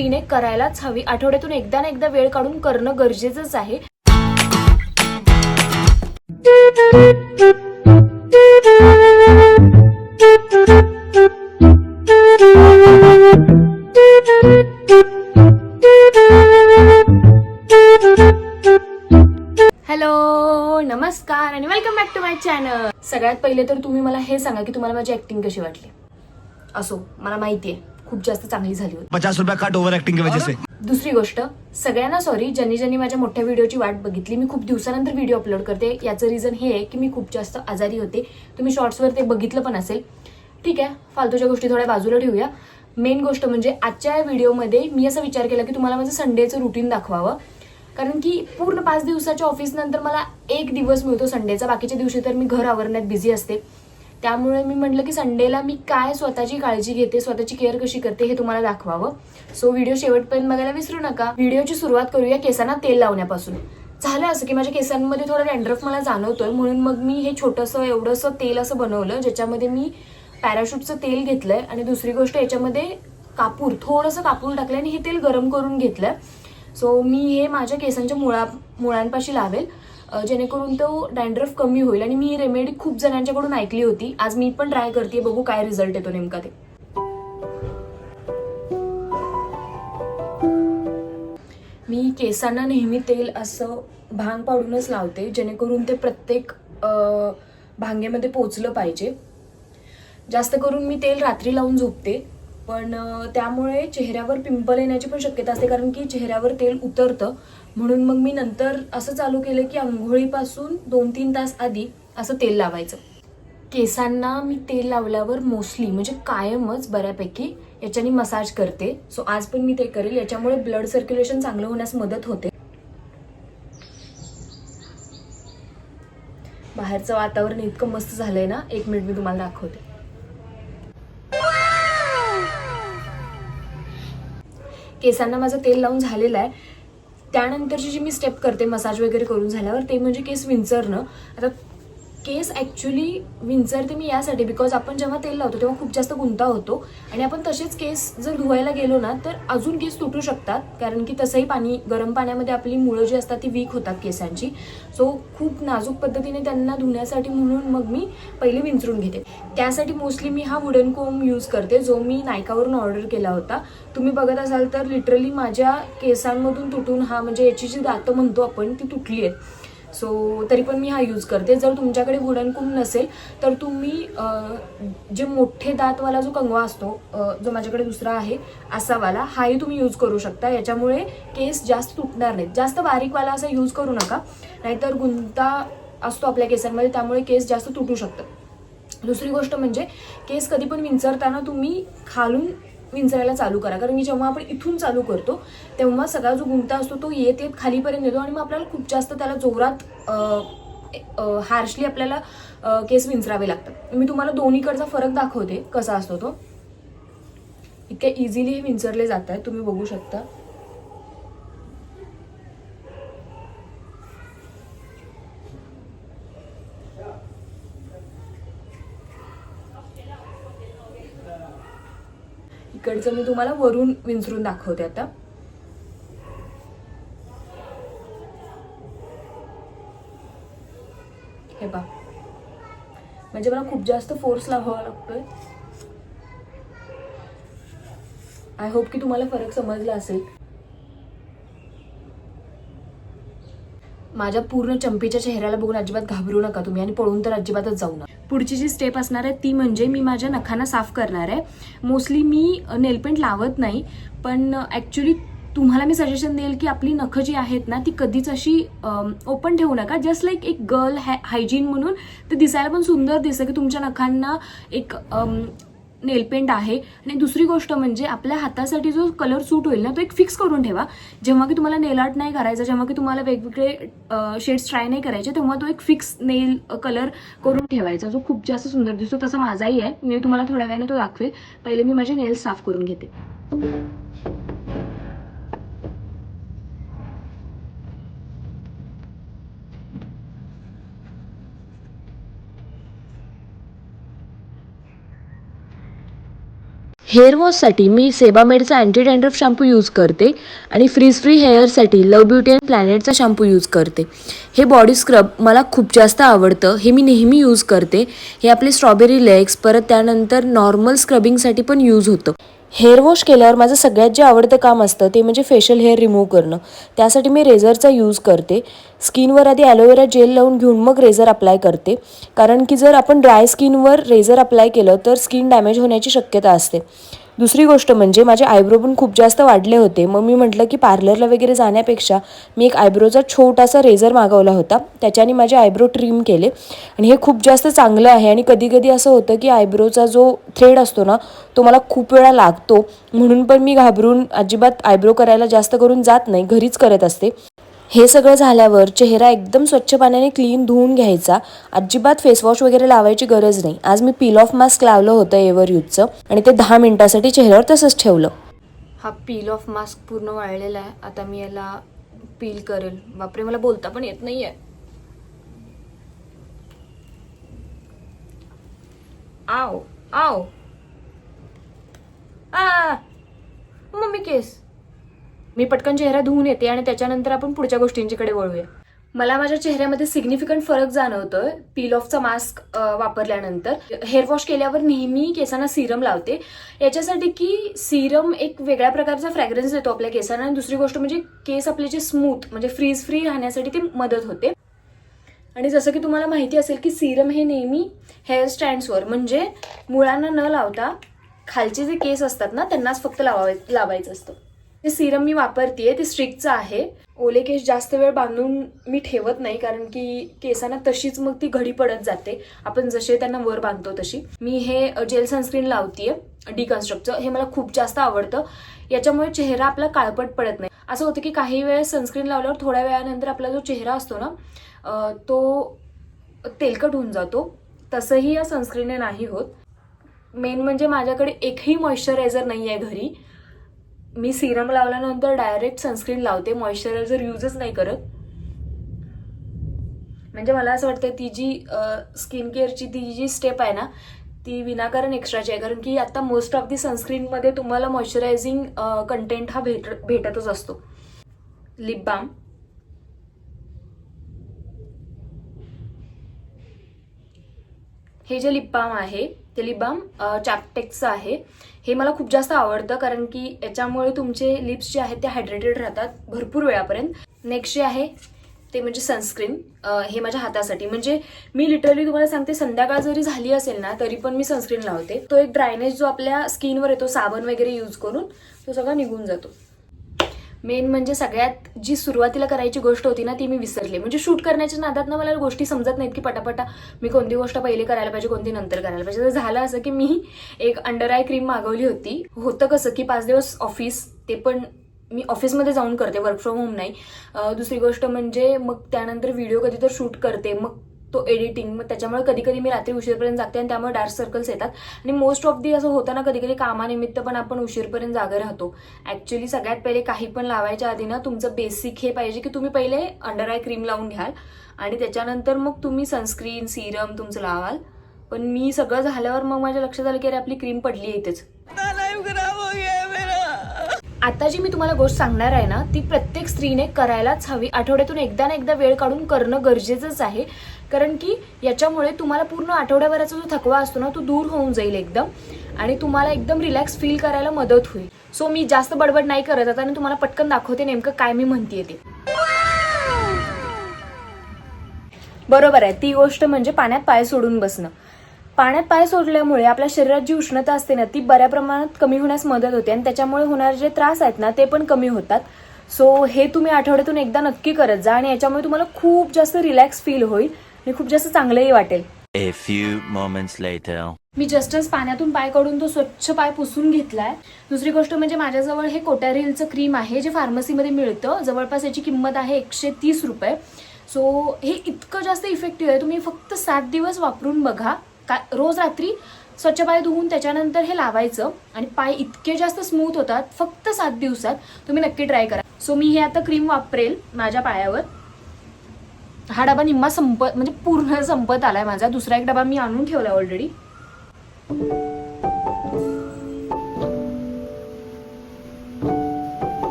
स्त्रीने करायलाच हवी. आठवड्यातून एकदा ना एकदा वेळ काढून करणं गरजेचंच आहे. हॅलो नमस्कार आणि welcome back to my channel सगळ्यात पहिले तर तुम्ही मला हे सांगा की तुम्हाला माझी ऍक्टिंग कशी वाटली? असो मला माहिती आहे खूप जास्त चांगली झाली होती. पचास रुपया कट ओवर एक्टिंग की वजह से. दुसरी गोष्ट सगळ्यांना सॉरी ज्यांनी ज्यांनी माझ्या मोठ्या व्हिडिओची वाट बघितली मी खूप दिवसानंतर व्हिडिओ अपलोड करते. याचं रिझन हे आहे की मी खूप जास्त आजारी होते. तुम्ही शॉर्ट्सवर ते बघितलं पण असेल. ठीक आहे फालतूच्या गोष्टी थोड्या बाजूला ठेवूया. मेन गोष्ट म्हणजे आजच्या या व्हिडिओमध्ये मी असा विचार केला की तुम्हाला माझं संडेचं रुटीन दाखवावं. कारण की पूर्ण पाच दिवसाच्या ऑफिस नंतर मला एक दिवस मिळतो संडेचा बाकीच्या दिवशी तर मी घर आवरण्यात बिझी असते. त्यामुळे मी म्हटलं की संडेला मी काय स्वतःची काळजी घेते स्वतःची केअर कशी करते हे तुम्हाला दाखवावं. सो व्हिडिओ शेवटपर्यंत बघायला विसरू नका. व्हिडिओची सुरुवात करूया केसांना तेल लावण्यापासून. झालं असं की माझ्या केसांमध्ये थोडं डॅन्ड्रफ मला जाणवतोय म्हणून मग मी हे छोटंसं एवढंसं तेल असं बनवलं ज्याच्यामध्ये मी पॅराशूटचं तेल घेतलंय आणि दुसरी गोष्ट याच्यामध्ये कापूर थोडंसं कापूर टाकलं आणि हे तेल गरम करून घेतलंय. सो मी हे माझ्या केसांच्या मुळा मुळांपाशी लावेल. जेणेकरून तो डॅन्ड्रफ कमी होईल. आणि मी ही रेमेडी खूप जणांच्याकडून ऐकली होती. आज मी पण ट्राय करते बघू काय रिझल्ट येतो नेमका ते. मी केसांना नेहमी तेल असं भांग पाडूनच लावते जेणेकरून ते प्रत्येक भांगेमध्ये पोचलं पाहिजे. जास्त करून मी तेल रात्री लावून झोपते पण त्यामुळे चेहऱ्यावर पिंपल येण्याची पण शक्यता असते कारण की चेहऱ्यावर तेल उतरतं. म्हणून मग मी नंतर असं चालू केलं की आंघोळीपासून दोन तीन तास आधी असं तेल लावायचं. केसांना मी तेल लावल्यावर मोस्टली म्हणजे कायमच बऱ्यापैकी याच्याने मसाज करते. सो आज पण मी ते करेल. याच्यामुळे ब्लड सर्क्युलेशन चांगलं होण्यास मदत होते. बाहेरचं वातावरण इतकं मस्त झालंय ना एक मिनिट मी तुम्हाला दाखवते. केसांना माझं तेल लावून झालेलं आहे. त्यानंतरची जी मी स्टेप करते मसाज वगैरे करून झाल्यावर ते म्हणजे केस विंचरणं. आता केस ॲक्च्युली विंचरते मी यासाठी बिकॉज आपण जेव्हा तेल लावतो तेव्हा खूप जास्त गुंता होतो. आणि आपण तसेच केस जर धुवायला गेलो ना तर अजून केस तुटू शकतात. कारण की तसंही पाणी गरम पाण्यामध्ये आपली मुळं जी असतात ती वीक होतात केसांची. सो खूप नाजूक पद्धतीने त्यांना धुण्यासाठी म्हणून मग मी पहिले विंचरून घेते. त्यासाठी मोस्टली मी हा वुडन कोम यूज करते जो मी नायकावरून ऑर्डर केला होता. तुम्ही बघत असाल तर लिटरली माझ्या केसांमधून तुटून हा म्हणजे याची जी दातं म्हणतो आपण ती तुटली आहेत. सो तरी पण मी हा यूज करते. जर तुमच्याकडे वुडन कुंभ नसेल तर तुम्ही जे मोठे दातवाला जो कंगवा असतो जो माझ्याकडे दुसरा आहे असावाला हाही तुम्ही यूज करू शकता. याच्यामुळे केस जास्त तुटणार नाहीत. जास्त बारीकवाला असा यूज करू नका. नाहीतर गुंता असतो आपल्या केसांमध्ये त्यामुळे केस जास्त तुटू शकतात दुसरी गोष्ट म्हणजे केस कधी पण विंचरताना तुम्ही खालून विंचरायला चालू करा. कारण की जेव्हा आपण इथून चालू करतो तेव्हा सगळा जो गुंता असतो तो येत येत खालीपर्यंत येतो आणि मग आपल्याला खूप जास्त त्याला जोरात हार्शली आपल्याला केस विंचरावे लागतात. मी तुम्हाला दोन्हीकडचा फरक दाखवते कसा असतो तो. इतक्या इझिली हे विंचरले जात आहेत तुम्ही बघू शकता. इकडचं मी तुम्हाला वरून विंचरून दाखवते आता. हे पा म्हणजे मला खूप जास्त फोर्स लावावा लागतोय. आय होप की तुम्हाला फरक समजला असेल. माझ्या पूर्ण चंपीच्या चेहऱ्याला बघून अजिबात घाबरू नका तुम्ही आणि पळून तर अजिबातच जाऊ नका. पुढची जी स्टेप असणार आहे ती म्हणजे मी माझ्या नखांना साफ करणार आहे. मोस्टली मी नेलपेंट लावत नाही पण ॲक्च्युली तुम्हाला मी सजेशन देईल की आपली नखं जी आहेत ना ती कधीच अशी ओपन ठेवू नका. जस्ट लाईक एक गर्ल हायजीन म्हणून ते दिसायला पण सुंदर दिसतं की तुमच्या नखांना एक नेलपेंट आहे. आणि दुसरी गोष्ट म्हणजे आपल्या हातासाठी जो कलर सूट होईल ना तो एक फिक्स करून ठेवा. जेव्हा की तुम्हाला नेल आर्ट नाही करायचा जेव्हा की तुम्हाला वेगवेगळे शेड्स ट्राय नाही करायचे तेव्हा तो एक फिक्स नेल कलर करून ठेवायचा जो खूप जास्त सुंदर दिसतो. तसा माझाही आहे. मी तुम्हाला थोड्या वेळाने तो दाखवेल. पहिले मी माझे नेल्स साफ करून घेते. हेअर वॉशसाठी मी सेबामेडचा अँटी डँड्रफ शॅम्पू यूज करते आणि फ्रीज फ्री हेअरसाठी लव ब्युटी अँड प्लॅनेटचा शॅम्पू यूज करते. हे बॉडी स्क्रब मला खूप जास्त आवडतं. हे मी नेहमी यूज करते. हे आपले स्ट्रॉबेरी लेग्स परत त्यानंतर नॉर्मल स्क्रबिंगसाठी पण यूज होतं. हेअर वॉश केल्यावर माझं सगळ्यात जे आवडतं काम असतं ते म्हणजे फेशियल हेअर रिमूव्ह करणं. त्यासाठी मी रेझरचा यूज करते. स्किनवर आधी ॲलोवेरा जेल लावून घेऊन मग रेझर अप्लाय करते. कारण की जर आपण ड्राय स्किनवर रेझर अप्लाय केलं तर स्किन डॅमेज होण्याची शक्यता असते. दुसरी गोष्ट म्हणजे माझे आयब्रो पण खूप जास्त वाढले होते. मग मी म्हटलं की पार्लरला वगैरे जाण्यापेक्षा मी एक आयब्रोचा छोटासा रेझर मागवला होता. त्याच्याने माझे आयब्रो ट्रिम केले. आणि हे खूप जास्त चांगलं आहे. आणि कधी कधी असं होतं की आयब्रोचा जो थ्रेड असतो ना तो मला खूप वेळा लागतो. म्हणून पण मी घाबरून अजिबात आयब्रो करायला जास्त करून जात नाही. घरीच करत असते. हे सगळं झाल्यावर चेहरा एकदम स्वच्छ पाण्याने क्लीन धुवून घ्यायचा. अजिबात फेसवॉश वगैरे लावायची गरज नाही. आज मी पील ऑफ मास्क लावलं होतं एव्हर यूजचं आणि ते दहा मिनिटासाठी चेहऱ्यावर तसंच ठेवलं. हा पील ऑफ मास्क पूर्ण वाळलेला आहे. आता मी याला पील करेल. बापरे मला बोलता पण येत नाही आहे आव आव. आ! मम्मी केस. मी पटकन चेहरा धुवून येते आणि त्याच्यानंतर आपण पुढच्या गोष्टींच्याकडे वळूया. मला माझ्या चेहऱ्यामध्ये सिग्निफिकंट फरक जाणवतोय. पील ऑफचा मास्क वापरल्यानंतर. हेअर वॉश केल्यावर नेहमी केसांना सिरम लावते. याच्यासाठी की सिरम एक वेगळ्या प्रकारचा फ्रॅग्रन्स देतो आपल्या केसांना. आणि दुसरी गोष्ट म्हणजे केस आपले जे स्मूथ म्हणजे फ्रीज फ्री राहण्यासाठी ते मदत होते. आणि जसं की तुम्हाला माहिती असेल की सिरम हे नेहमी हेअर स्टँड्सवर म्हणजे मुळांना न लावता खालचे जे केस असतात ना त्यांनाच फक्त लावाय लावायचं असतं. ते सिरम मी वापरते ते स्ट्रिकचं आहे. ओले केस जास्त वेळ बांधून मी ठेवत नाही कारण की केसांना तशीच मग ती घडी पडत जाते. आपण जसे त्यांना वर बांधतो तशी. मी हे जेल सनस्क्रीन लावतीये डिकन्स्ट्रक्टचं. हे मला खूप जास्त आवडतं. याच्यामुळे चेहरा आपला काळपट पडत नाही. असं होतं की काही वेळेस सनस्क्रीन लावल्यावर थोड्या वेळानंतर आपला जो चेहरा असतो ना तो तेलकट होऊन जातो. तसंही या सनस्क्रीनने नाही होत. मेन म्हणजे माझ्याकडे एकही मॉइश्चरायझर नाही आहे घरी. मी सिरम लावल्यानंतर डायरेक्ट सनस्क्रीन लावते मॉइश्चरायझर यूजच नाही करत. म्हणजे मला असं वाटतं ती जी स्किन केअरची ती जी स्टेप आहे ना ती विनाकारण एक्स्ट्राची आहे. कारण की आता मोस्ट ऑफ दी सनस्क्रीनमध्ये तुम्हाला मॉइश्चरायझिंग कंटेंट हा भेट भेटतच असतो. लिप बाम हे जे लिप बाम आहे ते लिप बाम चॅपटेक्सचं आहे. हे मला खूप जास्त आवडतं कारण की याच्यामुळे तुमचे लिप्स जे आहेत ते हायड्रेटेड राहतात भरपूर वेळापर्यंत. नेक्स्ट जे आहे ते म्हणजे सनस्क्रीन हे माझ्या हातासाठी. म्हणजे मी लिटरली तुम्हाला सांगते संध्याकाळ जरी झाली असेल ना तरी पण मी सनस्क्रीन लावते. तो एक ड्रायनेस जो आपल्या स्किनवर येतो साबण वगैरे यूज करून तो सगळा निघून जातो. मेन म्हणजे सगळ्यात जी सुरुवातीला करायची गोष्ट होती ना ती मी विसरले. म्हणजे शूट करण्याच्या नादात ना मला गोष्टी समजत नाहीत की पटापटा मी कोणती गोष्ट पहिले करायला पाहिजे कोणती नंतर करायला पाहिजे. तर झालं असं की मी एक अंडर आय क्रीम मागवली होती. होतं कसं की पाच दिवस ऑफिस ते पण मी ऑफिसमध्ये जाऊन करते वर्क फ्रॉम होम नाही. दुसरी गोष्ट म्हणजे मग त्यानंतर व्हिडिओ कधी तर शूट करते. मग तो एडिटिंग मग त्याच्यामुळे कधी कधी मी रात्री उशीरपर्यंत जागते आणि त्यामुळे डार्क सर्कल्स येतात. आणि मोस्ट ऑफ दी असं होतं ना कधी कधी कामानिमित्त पण आपण उशीरपर्यंत जागे राहतो. ऍक्च्युली सगळ्यात पहिले काही पण लावायच्या आधी ना तुमचं बेसिक हे पाहिजे की तुम्ही पहिले अंडर आय क्रीम लावून घ्याल. आणि त्याच्यानंतर मग तुम्ही सनस्क्रीन सिरम तुमचं लावाल. पण मी सगळं झाल्यावर मग माझ्या लक्षात आलं की अरे आपली क्रीम पडली आहे इथेच. आता जी मी तुम्हाला गोष्ट सांगणार आहे ना ती प्रत्येक स्त्रीने करायलाच हवी. आठवड्यातून एकदा ना एकदा वेळ काढून करणं गरजेचंच आहे. कारण की याच्यामुळे तुम्हाला पूर्ण आठवड्याभराचा जो थकवा असतो ना तो दूर होऊन जाईल एकदम. आणि तुम्हाला एकदम रिलॅक्स फील करायला मदत होईल. सो मी जास्त बडबड नाही करत. आता आणि तुम्हाला पटकन दाखवते नेमकं काय मी म्हणतेय ते. बरोबर आहे. ती गोष्ट म्हणजे पाण्यात पाय सोडून बसणं. पाण्यात पाय सोडल्यामुळे आपल्या शरीरात जी उष्णता असते ना ती बऱ्या प्रमाणात कमी होण्यास मदत होते आणि त्याच्यामुळे होणारे जे त्रास आहेत ना ते पण कमी होतात. सो हे तुम्ही आठवड्यातून एकदा नक्की करत जा आणि याच्यामुळे तुम्हाला खूप जास्त रिलॅक्स फील होईल आणि खूप जास्त चांगलंही वाटेल. A few moments later. मी जस्टच पाण्यातून पाय काढून तो स्वच्छ पाय पुसून घेतलाय. दुसरी गोष्ट म्हणजे माझ्याजवळ हे कोटॅरिलचं क्रीम आहे जे फार्मसीमध्ये मिळतं. जवळपास याची किंमत आहे एकशे तीस रुपये. सो हे इतकं जास्त इफेक्टिव्ह आहे तुम्ही फक्त सात दिवस वापरून बघा. रोज रात्री स्वच्छ पाय धुवून त्याच्यानंतर हे लावायचं आणि पाय इतके जास्त स्मूथ होतात फक्त सात दिवसात तुम्ही नक्की ट्राय करा. सो मी हे आता क्रीम वापरेल माझ्या पायावर. हा डबा निम्मा संपत म्हणजे पूर्ण संपत आलाय माझा. दुसरा एक डबा मी आणून ठेवला ऑलरेडी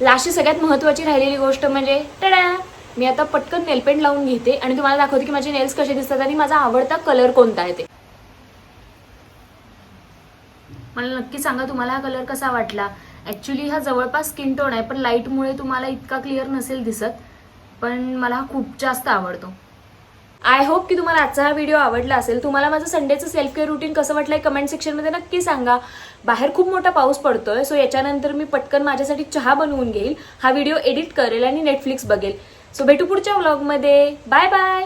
लास्टची सगळ्यात महत्त्वाची राहिलेली गोष्ट म्हणजे टडा मी आता पटकन नेलपेंट लावून घेते आणि तुम्हाला दाखवते की माझे नेल्स कसे दिसतात आणि माझा आवडता कलर कोणता आहे ते. मला नक्की सांगा तुम्हाला हा कलर कसा वाटला. ॲक्च्युली हा जवळपास स्किन टोन आहे पण लाईटमुळे तुम्हाला इतका क्लिअर नसेल दिसत पण मला हा खूप जास्त आवडतो. आय होप की तुम्हाला आजचा हा व्हिडिओ आवडला असेल. तुम्हाला माझं संडेचं सेल्फ केअर रुटीन कसं वाटलं आहे कमेंट सेक्शनमध्ये नक्की सांगा. बाहेर खूप मोठा पाऊस पडतोय सो याच्यानंतर मी पटकन माझ्यासाठी चहा बनवून घेईल हा व्हिडिओ एडिट करेल आणि नेटफ्लिक्स बघेल. सो भेटू पुढच्या व्लॉगमध्ये बाय बाय